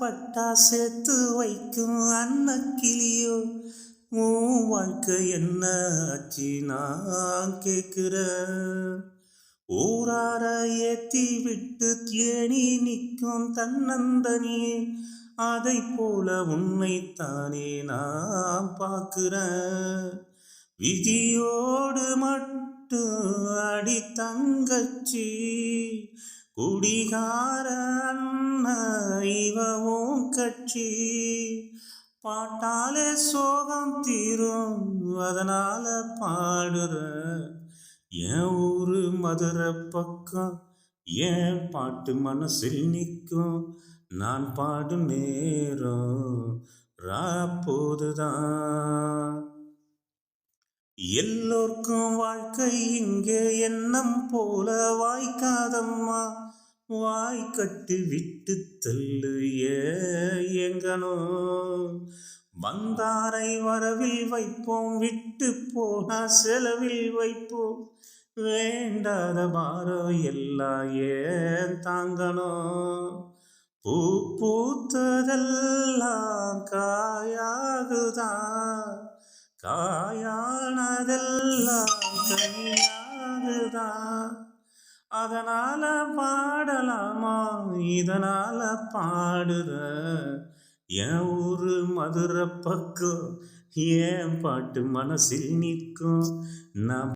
பட்டா சேர்த்து வைக்கும் அன்னக்கிளியோ? உன் வாழ்க்கை என்ன ஆச்சு நான் கேட்குற ஊரார ஏத்தி விட்டு தேனி நிற்கும் தன்னந்தனியே அதை போல உன்னைத்தானே நான் பார்க்கிறேன். விதியோடு மட்டும் அடி தங்கச்சி குடிகார இவவும் கட்சி. பாட்டாலே சோகம் தீரும் அதனால பாடுற. என் ஊரு மதுரை பக்கம் என் பாட்டு மனசில் நிற்கும். நான் பாடும் நேரம் ராப்போதுதான் எல்லோர்க்கும் வாழ்க்கை இங்கே எண்ணம் போல வாய்க்காதம்மா வாய் கட்டி விட்டு தள்ளு ஏங்கணும் வந்தாரை வரவில் வைப்போம் விட்டு போனா செலவில் வைப்போம். வேண்டாத பாரம் எல்லாம் ஏன் தாங்கணும் பூ பூத்ததெல்லாம் காயாகுதான். காயானதெல்லாம் கனியாகுதான் அதனால பாடலாமா? இதனால பாடுற. என் ஊரு மதுரை பக்கம் ஏன் பாட்டு மனசில் நிற்கும்? நான்